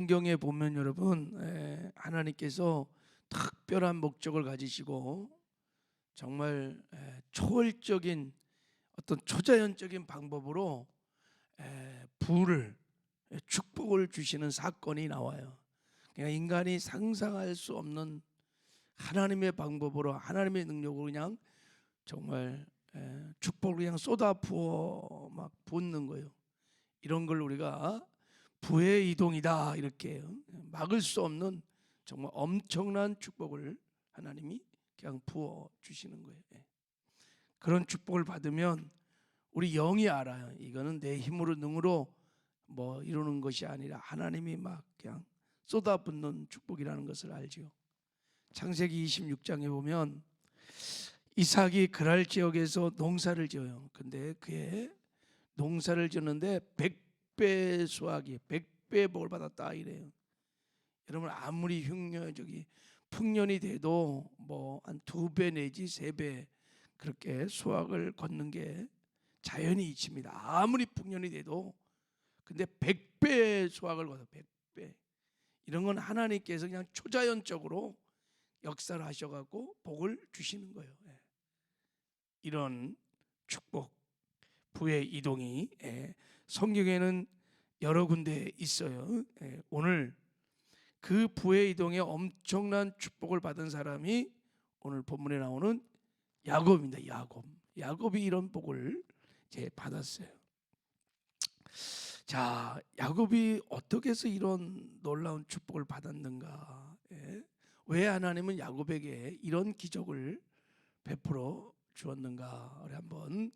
성경에 보면 여러분 에, 하나님께서 특별한 목적을 가지시고 정말 에, 초월적인 어떤 초자연적인 방법으로 에, 부를 에, 축복을 주시는 사건이 나와요. 그러니까 인간이 상상할 수 없는 하나님의 방법으로 하나님의 능력으로 그냥 정말 에, 축복을 그냥 쏟아 부어 막 붓는 거예요. 이런 걸 우리가 부의 이동이다 이렇게 막을 수 없는 정말 엄청난 축복을 하나님이 그냥 부어 주시는 거예요. 예. 그런 축복을 받으면 우리 영이 알아요. 이거는 내 힘으로 능으로 뭐 이루는 것이 아니라 하나님이 막 그냥 쏟아붓는 축복이라는 것을 알지요. 창세기 26장에 보면 이삭이 그랄 지역에서 농사를 지어요. 근데 그의 농사를 짓는데 100배 수확이 100배 복을 받았다 이래요. 여러분 아무리 흉년 저기 풍년이 돼도 뭐 한 두 배 내지 세 배 그렇게 수확을 걷는 게 자연이 이칩니다. 아무리 풍년이 돼도 근데 100배 수확을 거둬 100배. 이런 건 하나님께서 그냥 초자연적으로 역사를 하셔갖고 복을 주시는 거예요. 예. 이런 축복, 부의 이동이 예, 성경에는 여러 군데 있어요. 예, 오늘 그 부의 이동에 엄청난 축복을 받은 사람이 오늘 본문에 나오는 야곱입니다. 야곱. 야곱이 이런 복을 이제 받았어요. 자, 야곱이 어떻게 해서 이런 놀라운 축복을 받았는가? 예? 왜 하나님은 야곱에게 이런 기적을 베풀어 주었는가? 우리 한번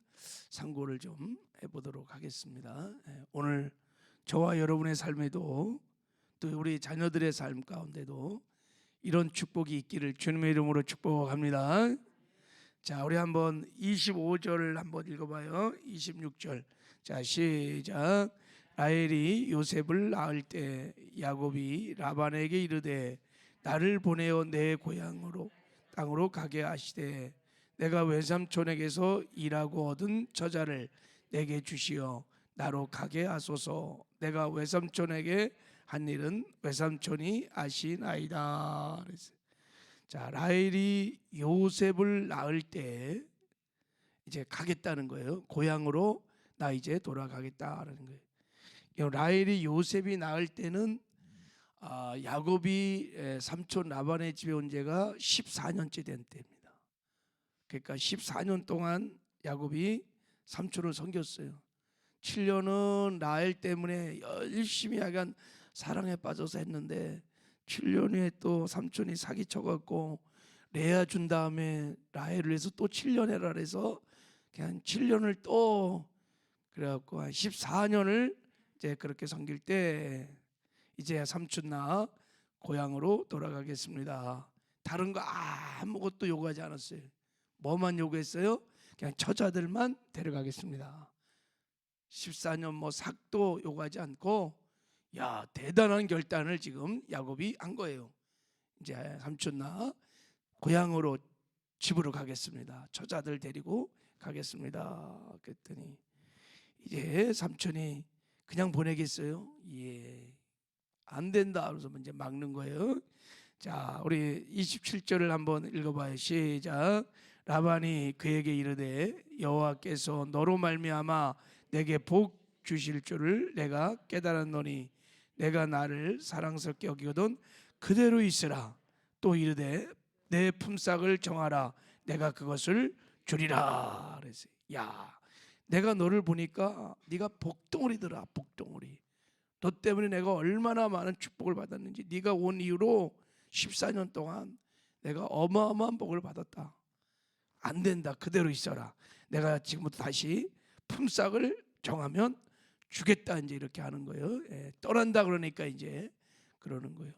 상고를 좀 해보도록 하겠습니다. 예, 오늘 저와 여러분의 삶에도 또 우리 자녀들의 삶 가운데도 이런 축복이 있기를 주님의 이름으로 축복합니다. 자, 우리 한번 25절을 한번 읽어봐요. 26절. 자, 시작. 라헬이 요셉을 낳을 때 야곱이 라반에게 이르되 나를 보내어 내 고향으로 땅으로 가게 하시되 내가 외삼촌에게서 일하고 얻은 저자를 내게 주시어 나로 가게 하소서 내가 외삼촌에게 한 일은 외삼촌이 아시나이다. 자 라헬이 요셉을 낳을 때 이제 가겠다는 거예요 고향으로 나 이제 돌아가겠다라는 거예요 이 라헬이 요셉이 낳을 때는 아, 야곱이 에, 삼촌 라반의 집에 온 지가 14년째 된 때입니다. 그러니까 14년 동안 야곱이 삼촌을 섬겼어요. 7년은 라헬 때문에 열심히 약간 사랑에 빠져서 했는데 7년 후에 또 삼촌이 사기쳐 갖고 레아 준 다음에 라헬을 해서 또 7년 해라 그래서 그냥 7년을 또 그래갖고 한 14년을 이제 그렇게 섬길 때 이제 삼촌 나 고향으로 돌아가겠습니다. 다른 거 아무것도 요구하지 않았어요. 뭐만 요구했어요? 그냥 처자들만 데려가겠습니다. 14년 뭐 삭도 요구하지 않고 야 대단한 결단을 지금 야곱이 한 거예요. 이제 삼촌 나 고향으로 집으로 가겠습니다. 처자들 데리고 가겠습니다. 그랬더니 이제 삼촌이 그냥 보내겠어요? 예. 안 된다. 그래서 이제 막는 거예요. 자, 우리 27절을 한번 읽어봐요. 시작. 라반이 그에게 이르되 여호와께서 너로 말미암아 내게 복 주실 줄을 내가 깨달았노니 내가 나를 사랑스럽게 여기거든 그대로 있으라. 또 이르되 내 품삯을 정하라. 내가 그것을 주리라. 그랬어요. 야, 내가 너를 보니까 네가 복덩어리더라. 복덩어리. 너 때문에 내가 얼마나 많은 축복을 받았는지 네가 온 이후로 14년 동안 내가 어마어마한 복을 받았다. 안 된다. 그대로 있어라. 내가 지금부터 다시 품삯을 정하면 주겠다 이제 이렇게 하는 거예요. 예, 떠난다 그러니까 이제 그러는 거예요.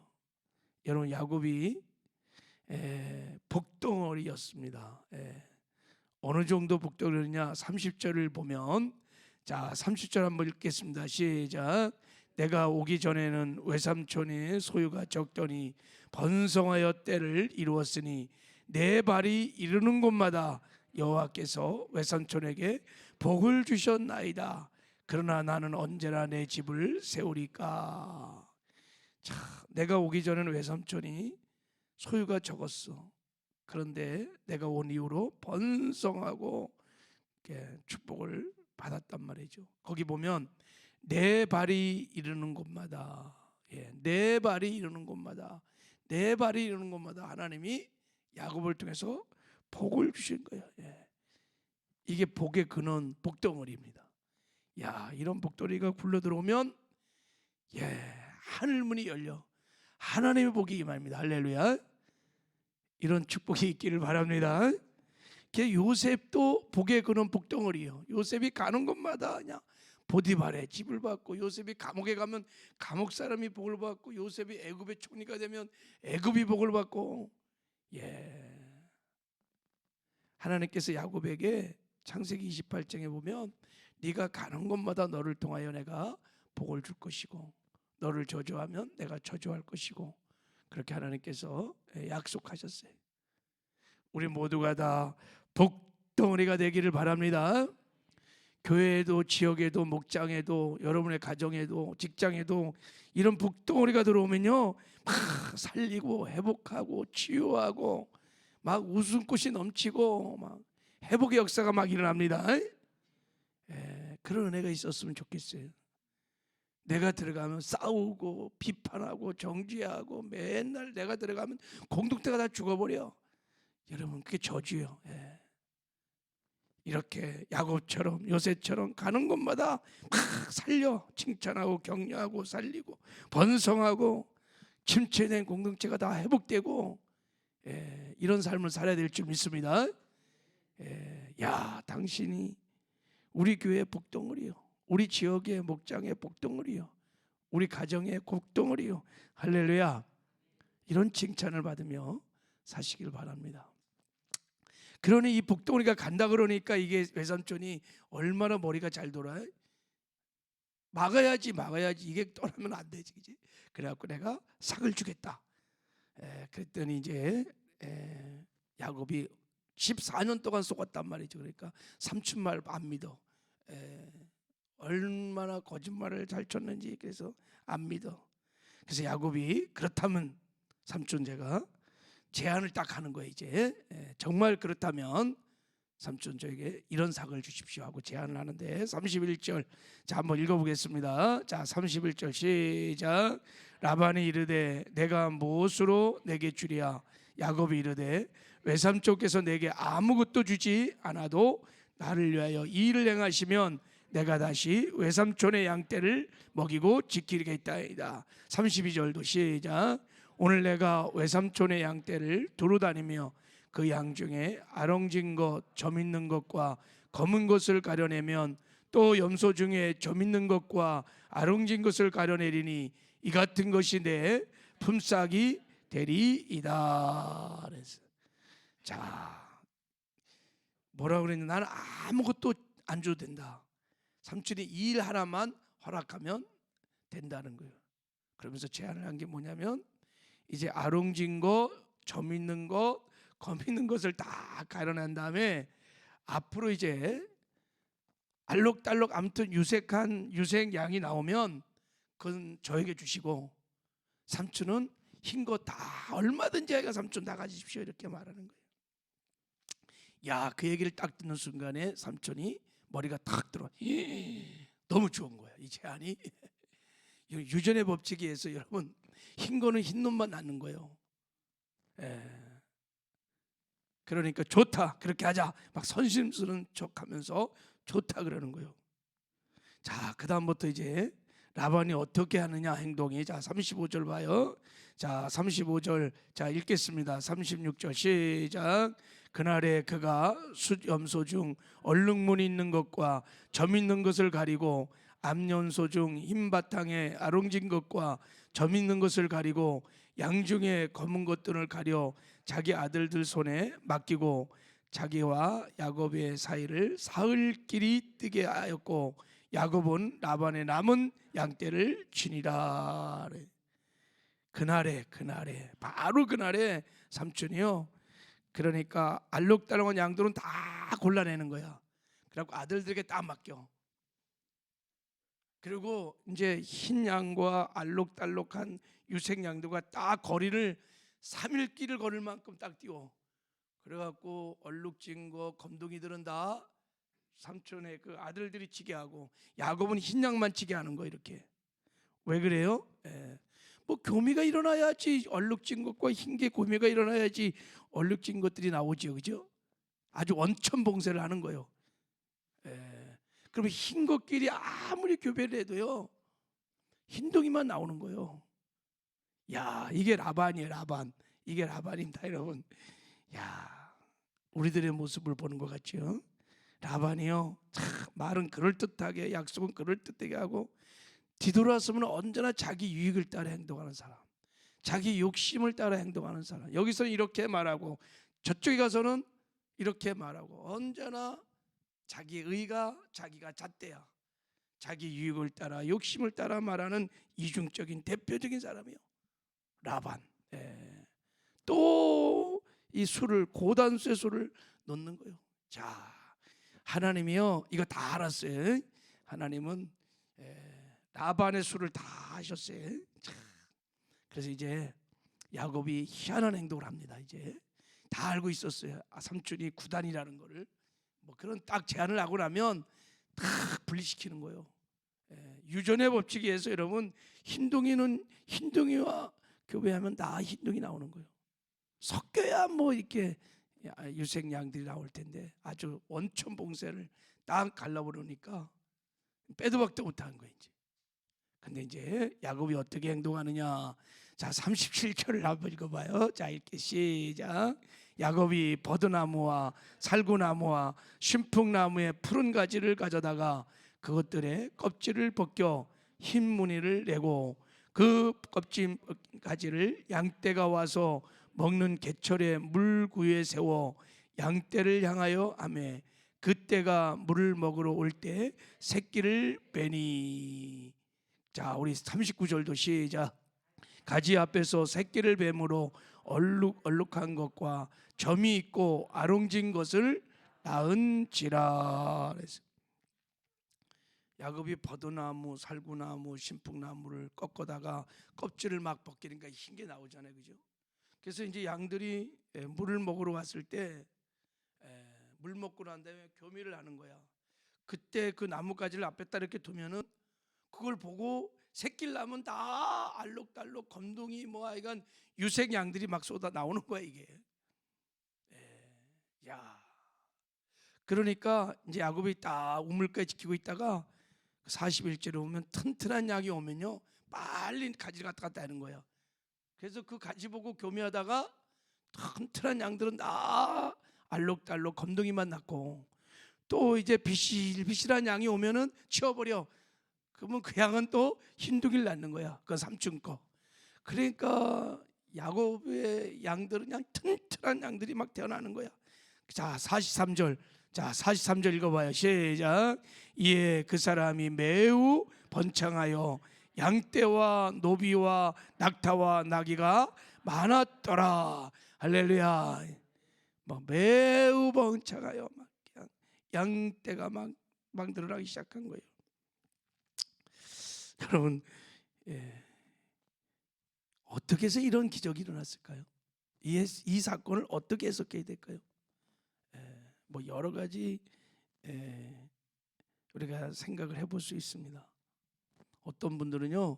여러분 야곱이 예, 복덩어리였습니다. 예, 어느 정도 복덩어리냐? 30절을 보면 자 30절 한번 읽겠습니다. 시작. 내가 오기 전에는 외삼촌의 소유가 적더니 번성하여 때를 이루었으니 내 발이 이르는 곳마다 여호와께서 외삼촌에게 복을 주셨나이다. 그러나 나는 언제나 내 집을 세우리까. 내가 오기 전에는 외삼촌이 소유가 적었어. 그런데 내가 온 이후로 번성하고 축복을 받았단 말이죠. 거기 보면 네 발이 이르는 곳마다 예, 네 발이 이르는 곳마다 네 발이 이르는 곳마다 하나님이 야곱을 통해서 복을 주신 거예요. 예. 이게 복의 근원 복덩어리입니다. 야 이런 복덩어리가 굴러 들어오면 예 하늘 문이 열려 하나님의 복이 임합니다. 할렐루야. 이런 축복이 있기를 바랍니다. 그 요셉도 복의 근원 복덩어리요. 요셉이 가는 곳마다 그냥 보디발의 집을 받고 요셉이 감옥에 가면 감옥 사람이 복을 받고 요셉이 애굽의 총리가 되면 애굽이 복을 받고 예 하나님께서 야곱에게 창세기 28장에 보면 네가 가는 곳마다 너를 통하여 내가 복을 줄 것이고 너를 저주하면 내가 저주할 것이고 그렇게 하나님께서 예, 약속하셨어요. 우리 모두가 다 복덩어리가 되기를 바랍니다. 교회에도 지역에도 목장에도 여러분의 가정에도 직장에도 이런 복덩어리가 들어오면요 막 살리고 회복하고 치유하고 막 웃음꽃이 넘치고 막 회복의 역사가 막 일어납니다. 예, 그런 은혜가 있었으면 좋겠어요. 내가 들어가면 싸우고 비판하고 정죄하고 맨날 내가 들어가면 공동체가 다 죽어버려. 여러분 그게 저주요. 예. 이렇게 야곱처럼 요새처럼 가는 곳마다 막 살려 칭찬하고 격려하고 살리고 번성하고 침체된 공동체가 다 회복되고 예, 이런 삶을 살아야 될 줄 믿습니다. 예, 야 당신이 우리 교회 복덩어리요, 우리 지역의 목장의 복덩어리요, 우리 가정의 복덩어리요. 할렐루야. 이런 칭찬을 받으며 사시길 바랍니다. 그러니 이 복덩어리가 간다 그러니까 이게 외삼촌이 얼마나 머리가 잘 돌아요? 막아야지 막아야지 이게 떠나면 안 되지 그지? 그래갖고 내가 삭을 주겠다. 에, 그랬더니 이제 에, 야곱이 14년 동안 속았단 말이죠. 그러니까 삼촌 말 안 믿어. 에, 얼마나 거짓말을 잘 쳤는지 그래서 안 믿어. 그래서 야곱이 그렇다면 삼촌 제가 제안을 딱 하는 거예요 이제. 예, 정말 그렇다면 삼촌 저에게 이런 삭을 주십시오 하고 제안을 하는데 31절. 자 한번 읽어보겠습니다. 자 31절 시작. 라반이 이르되 내가 무엇으로 내게 주리야 야곱이 이르되 외삼촌께서 내게 아무것도 주지 않아도 나를 위하여 이 일을 행하시면 내가 다시 외삼촌의 양떼를 먹이고 지키겠다이다. 32절도 시작 오늘 내가 외삼촌의 양떼를 두루 다니며 그 양 중에 아롱진 것, 점 있는 것과 검은 것을 가려내면 또 염소 중에 점 있는 것과 아롱진 것을 가려내리니 이 같은 것이 내 품삯이 되리이다. 그래서 자 뭐라 그랬냐? 나는 아무것도 안 줘도 된다. 삼촌이 이 일 하나만 허락하면 된다는 거예요. 그러면서 제안을 한 게 뭐냐면 이제 아롱진 거, 점 있는 거, 검 있는 것을 다 가려낸 다음에 앞으로 이제 알록달록 아무튼 유색한 유색 양이 나오면 그건 저에게 주시고 삼촌은 흰 거 다 얼마든지 해가 삼촌 다 가지십시오 이렇게 말하는 거예요. 야 그 얘기를 딱 듣는 순간에 삼촌이 머리가 탁 들어. 너무 좋은 거야 이 제안이. 유전의 법칙에 의해서 여러분 흰 거는 흰 놈만 낳는 거예요. 예. 그러니까 좋다 그렇게 하자 막 선심스러운 척하면서 좋다 그러는 거예요. 자 그 다음부터 이제 라반이 어떻게 하느냐 행동이 자 35절 봐요. 자 35절 자 읽겠습니다. 36절 시작. 그날에 그가 숫 염소 중 얼룩무늬 있는 것과 점 있는 것을 가리고 암연소 중 흰 바탕에 아롱진 것과 점 있는 것을 가리고 양 중에 검은 것들을 가려 자기 아들들 손에 맡기고 자기와 야곱의 사이를 사흘 길이 뜨게 하였고 야곱은 라반의 남은 양떼를 치니라 그날에 그날에 바로 그날에 삼촌이요. 그러니까 알록달록한 양들은 다 골라내는 거야. 그래갖고 아들들에게 딱 맡겨 그리고 이제 흰 양과 알록달록한 유색 양도가 딱 거리를 3일 길을 걸을 만큼 딱 띄워. 그래갖고 얼룩진 거 검둥이들은 다 삼촌의 그 아들들이 치게 하고 야곱은 흰 양만 치게 하는 거 이렇게. 왜 그래요? 예. 뭐 교미가 일어나야지 얼룩진 것과 흰 게 교미가 일어나야지 얼룩진 것들이 나오지요, 그죠? 아주 원천 봉쇄를 하는 거예요. 예. 그러면 흰 것끼리 아무리 교배를 해도요, 흰둥이만 나오는 거예요. 야, 이게 라반이에요, 라반. 이게 라반입니다, 여러분. 야, 우리들의 모습을 보는 것 같죠? 라반이요, 참 말은 그럴 듯하게, 약속은 그럴 듯하게 하고 뒤돌아서면 언제나 자기 유익을 따라 행동하는 사람, 자기 욕심을 따라 행동하는 사람. 여기서는 이렇게 말하고 저쪽에 가서는 이렇게 말하고 언제나 자기 의가 자기가 잣대야. 자기 유익을 따라 욕심을 따라 말하는 이중적인 대표적인 사람이요. 라반. 예. 또이 술을 고단수의 술을 넣는 거예요. 자, 하나님이요 이거 다 알았어요. 하나님은 예, 라반의 술을 다 하셨어요. 자, 그래서 이제 야곱이 희한한 행동을 합니다. 이제 다 알고 있었어요. 아, 삼촌이 구단이라는 거를 뭐 그런 딱 제안을 하고 나면 다 분리시키는 거예요. 예, 유전의 법칙에 의해서 여러분 흰둥이는 흰둥이와 교배하면 다 흰둥이 나오는 거예요. 섞여야 뭐 이렇게 유색 양들이 나올 텐데 아주 원천 봉쇄를 딱 갈라버리니까 빼도 박도 못한 거예요 이제. 근데 이제 야곱이 어떻게 행동하느냐? 자 37절을 한번 읽어봐요. 자 읽게 시작. 야곱이 버드나무와 살구나무와 신풍나무의 푸른 가지를 가져다가 그것들의 껍질을 벗겨 흰 무늬를 내고 그 껍질 가지를 양떼가 와서 먹는 개철에 물구에 세워 양떼를 향하여 하매 그때가 물을 먹으러 올 때 새끼를 빼니. 자 우리 39절도 시작. 가지 앞에서 새끼를 뱀으로 얼룩 얼룩한 것과 점이 있고 아롱진 것을 낳은지라 그래서 야곱이 버드나무, 살구나무, 신풍나무를 꺾어다가 껍질을 막 벗기니까 흰 게 나오잖아요, 그죠? 그래서 이제 양들이 예, 물을 먹으러 왔을 때 물 먹고 난 다음에 교미를 하는 거야. 그때 그 나뭇가지를 앞에다 이렇게 두면은 그걸 보고 새끼를 낳으면 다 알록달록 검둥이 뭐 하여간 유색 양들이 막 쏟아 나오는 거야 이게. 예, 야. 그러니까 이제 야곱이 딱 우물까지 지키고 있다가 41절에 오면 튼튼한 약이 오면요 빨리 가지를 갖다 갖다 하는 거예요. 그래서 그 가지 보고 교미하다가 튼튼한 양들은 다 알록달록 검둥이만 났고 또 이제 비실비실한 양이 오면은 치워버려. 그러면 그 양은 또 흰둥이를 낳는 거야. 그 삼촌 거. 그러니까 야곱의 양들은 그냥 튼튼한 양들이 막 태어나는 거야. 자, 43절. 자, 43절 읽어봐요. 시작. 이에 그 사람이 매우 번창하여 양떼와 노비와 낙타와 나귀가 많았더라. 할렐루야. 막 매우 번창하여 막 양떼가 막, 막 늘어나기 시작한 거예요. 여러분, 예. 어떻게 해서 이런 기적이 일어났을까요? 이, 이 사건을 어떻게 해석해야 될까요? 예, 뭐 여러 가지 예, 우리가 생각을 해볼 수 있습니다. 어떤 분들은요,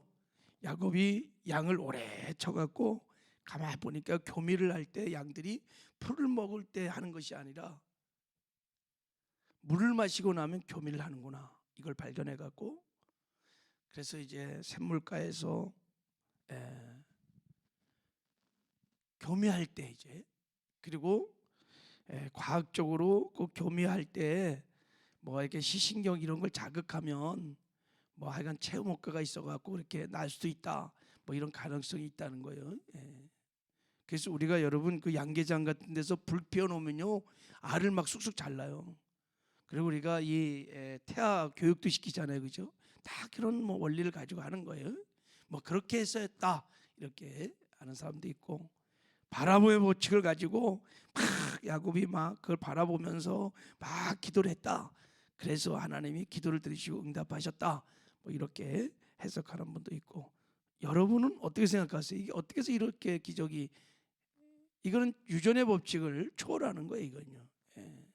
야곱이 양을 오래 쳐갖고 가만 보니까 교미를 할 때 양들이 풀을 먹을 때 하는 것이 아니라 물을 마시고 나면 교미를 하는구나 이걸 발견해 갖고 그래서 이제 샘물가에서 에, 교미할 때 이제 그리고 에, 과학적으로 그 교미할 때 뭐 이렇게 시신경 이런 걸 자극하면 뭐 하여간 체험 효과가 있어갖고 이렇게 날 수도 있다 뭐 이런 가능성이 있다는 거예요. 예. 그래서 우리가 여러분 그 양계장 같은 데서 불 피워 놓으면요 알을 막 쑥쑥 잘라요. 그리고 우리가 이 에, 태아 교육도 시키잖아요, 그죠? 다 그런 뭐 원리를 가지고 하는 거예요. 뭐 그렇게 해서 했다 이렇게 하는 사람도 있고 바라보의 법칙을 가지고 막 야곱이 막 그걸 바라보면서 막 기도를 했다. 그래서 하나님이 기도를 들으시고 응답하셨다. 뭐뭐 이렇게 해석하는 분도 있고 여러분은 어떻게 생각하세요? 이게 어떻게 해서 이렇게 기적이 이거는 유전의 법칙을 초월하는 거예요, 이건요. 예.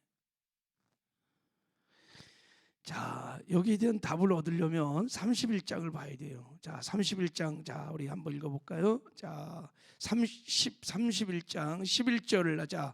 자, 여기에 대한 답을 얻으려면 31장을 봐야 돼요. 자, 31장 자, 우리 한번 읽어 볼까요? 자, 30 31장 11절을 하자.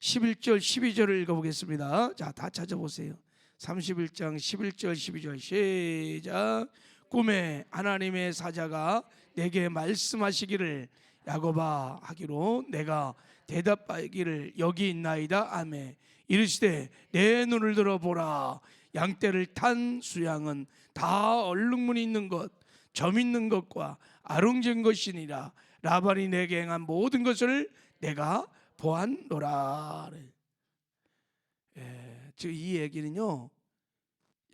11절 12절을 읽어 보겠습니다. 자, 다 찾아 보세요. 31장 11절 12절 시작. 꿈에 하나님의 사자가 내게 말씀하시기를 야곱아 하기로 내가 대답하기를 여기 있나이다 아멘 이르시되 내 눈을 들어 보라 양떼를 탄 수양은 다 얼룩무늬 있는 것, 점 있는 것과 아롱진 것이니라. 라반이 내게 행한 모든 것을 내가 보았노라. 예, 지금 이 얘기는요.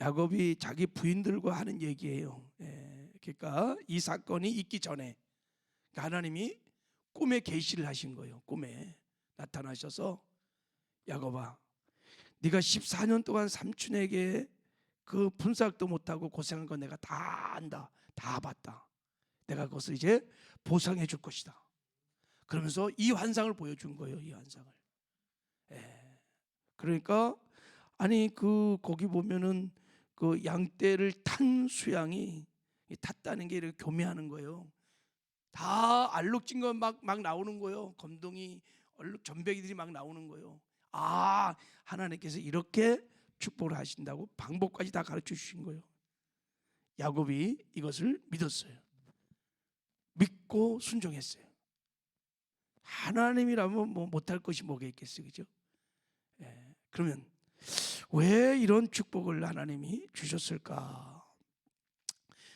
야곱이 자기 부인들과 하는 얘기예요. 예, 그러니까 이 사건이 있기 전에 그러니까 하나님이 꿈에 계시를 하신 거예요. 꿈에 나타나셔서 야곱아 네가 14년 동안 삼촌에게 그 분삭도 못하고 고생한 거 내가 다 안다. 다 봤다. 내가 그것을 이제 보상해 줄 것이다. 그러면서 이 환상을 보여준 거예요. 이 환상을. 예. 그러니까 아니 그 거기 보면은 그 양떼를 탄 수양이 이 탔다는 게 이렇게 교미하는 거예요. 다 알록진 거막막 나오는 거예요. 검둥이 얼룩 전배기들이 막 나오는 거예요. 아 하나님께서 이렇게 축복을 하신다고 방법까지 다 가르쳐 주신 거예요. 야곱이 이것을 믿었어요. 믿고 순종했어요. 하나님이라면 뭐 못할 것이 뭐가 있겠어요, 그죠? 예, 그러면 왜 이런 축복을 하나님이 주셨을까?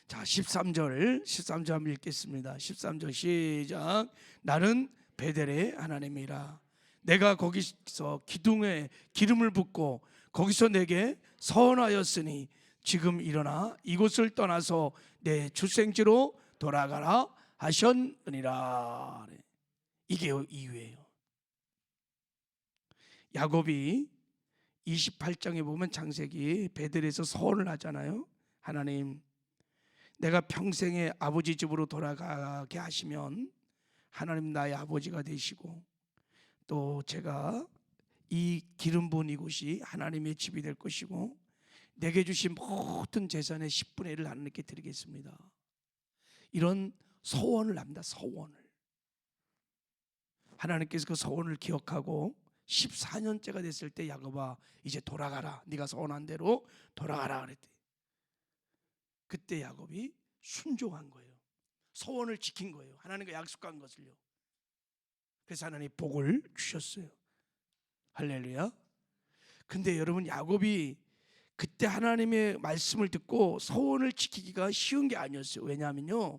자, 13절, 13절 한번 읽겠습니다. 13절 시작. 나는 베델의 하나님이라. 내가 거기서 기둥에 기름을 붓고 거기서 내게 선하였으니 지금 일어나 이곳을 떠나서 내 출생지로 돌아가라 하셨느니라. 이게 이유예요. 야곱이 28장에 보면 장세기 베델에서 서원을 하잖아요. 하나님, 내가 평생에 아버지 집으로 돌아가게 하시면 하나님 나의 아버지가 되시고 또 제가 이 기름 부은 이곳이 하나님의 집이 될 것이고 내게 주신 모든 재산의 10분의 1을 하나님께 드리겠습니다. 이런 서원을 합니다. 서원을. 하나님께서 그 서원을 기억하고 14년째가 됐을 때 야곱아 이제 돌아가라. 네가 서원한 대로 돌아가라 그랬대. 그때 야곱이 순종한 거예요. 서원을 지킨 거예요. 하나님과 약속한 것을요. 그래서 하나님 복을 주셨어요. 할렐루야. 근데 여러분 야곱이 그때 하나님의 말씀을 듣고 서원을 지키기가 쉬운 게 아니었어요. 왜냐하면요.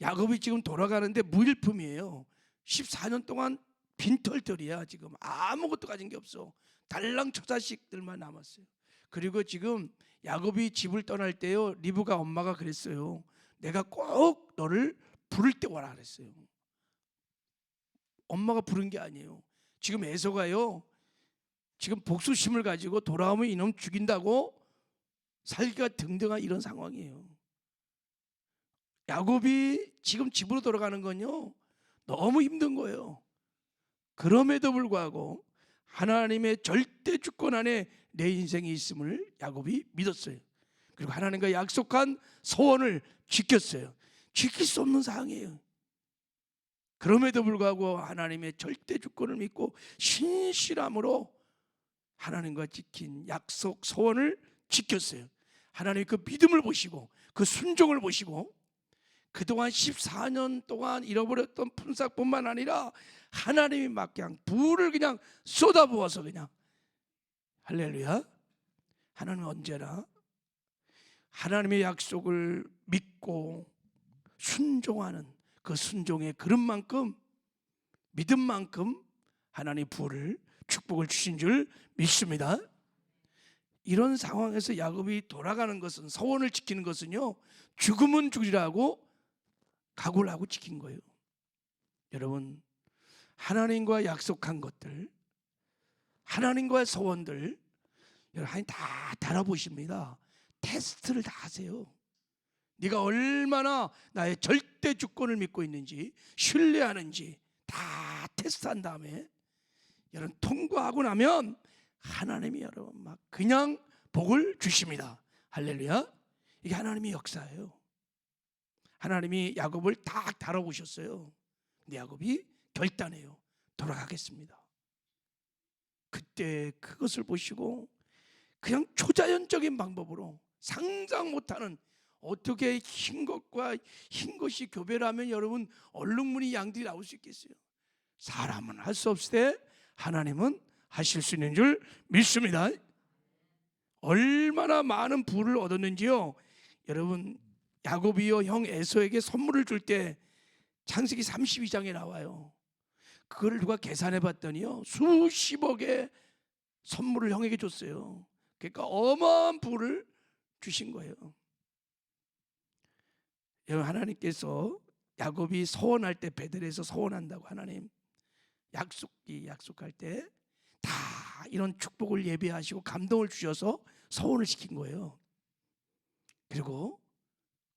야곱이 지금 돌아가는데 무일품이에요. 14년 동안 빈털털이야 지금 아무것도 가진 게 없어. 달랑 처자식들만 남았어요. 그리고 지금 야곱이 집을 떠날 때요 리브가 엄마가 그랬어요. 내가 꼭 너를 부를 때 와라 그랬어요. 엄마가 부른 게 아니에요. 지금 에서가요. 지금 복수심을 가지고 돌아오면 이놈 죽인다고 살기가 등등한 이런 상황이에요. 야곱이 지금 집으로 돌아가는 건요. 너무 힘든 거예요. 그럼에도 불구하고 하나님의 절대 주권 안에 내 인생이 있음을 야곱이 믿었어요. 그리고 하나님과 약속한 소원을 지켰어요. 지킬 수 없는 상황이에요. 그럼에도 불구하고 하나님의 절대 주권을 믿고 신실함으로 하나님과 지킨 약속 소원을 지켰어요. 하나님 그 믿음을 보시고 그 순종을 보시고 그동안 14년 동안 잃어버렸던 품삯뿐만 아니라 하나님이 막 그냥 불을 그냥 쏟아부어서 그냥 할렐루야. 하나님 언제나 하나님의 약속을 믿고 순종하는 그 순종의 그릇만큼 믿음만큼 하나님 부를 축복을 주신 줄 믿습니다. 이런 상황에서 야곱이 돌아가는 것은 서원을 지키는 것은요 죽음은 죽으라고 각오를 하고 지킨 거예요. 여러분 하나님과 약속한 것들 하나님과의 소원들 하나님 다 달아보십니다. 테스트를 다 하세요. 네가 얼마나 나의 절대 주권을 믿고 있는지 신뢰하는지 다 테스트한 다음에 여러분 통과하고 나면 하나님이 여러분 막 그냥 복을 주십니다. 할렐루야. 이게 하나님의 역사예요. 하나님이 야곱을 딱 다뤄보셨어요. 근데 야곱이 결단해요. 돌아가겠습니다. 그때 그것을 보시고 그냥 초자연적인 방법으로 상상 못하는 어떻게 흰 것과 흰 것이 교배라면 여러분 얼룩무늬 양들이 나올 수 있겠어요. 사람은 할 수 없을 때 하나님은 하실 수 있는 줄 믿습니다. 얼마나 많은 부를 얻었는지요. 여러분 야곱이요 형 에서에게 선물을 줄 때 창세기 32장에 나와요. 그걸 누가 계산해 봤더니요 수십억의 선물을 형에게 줬어요. 그러니까 어마어마한 부를 주신 거예요. 여러분 하나님께서 야곱이 서원할 때 베들에서 서원한다고 하나님 약속이 약속할 때 다 이런 축복을 예배하시고 감동을 주셔서 서원을 시킨 거예요. 그리고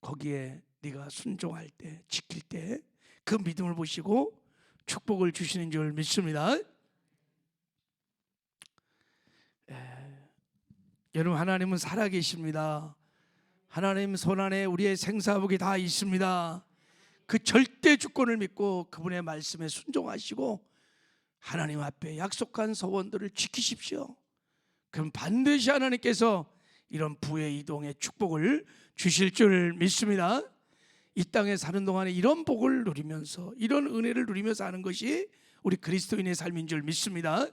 거기에 네가 순종할 때 지킬 때 그 믿음을 보시고 축복을 주시는 줄 믿습니다. 에, 여러분 하나님은 살아 계십니다. 하나님 손 안에 우리의 생사복이 다 있습니다. 그 절대 주권을 믿고 그분의 말씀에 순종하시고 하나님 앞에 약속한 서원들을 지키십시오. 그럼 반드시 하나님께서 이런 부의 이동의 축복을 주실 줄 믿습니다. 이 땅에 사는 동안에 이런 복을 누리면서 이런 은혜를 누리면서 사는 것이 우리 그리스도인의 삶인 줄 믿습니다.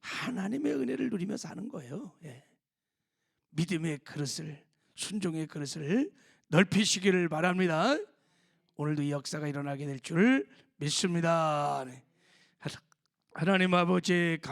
하나님의 은혜를 누리며 사는 거예요. 예. 믿음의 그릇을 순종의 그릇을 넓히시기를 바랍니다. 오늘도 이 역사가 일어나게 될 줄 믿습니다. 네. 하나님 아버지 감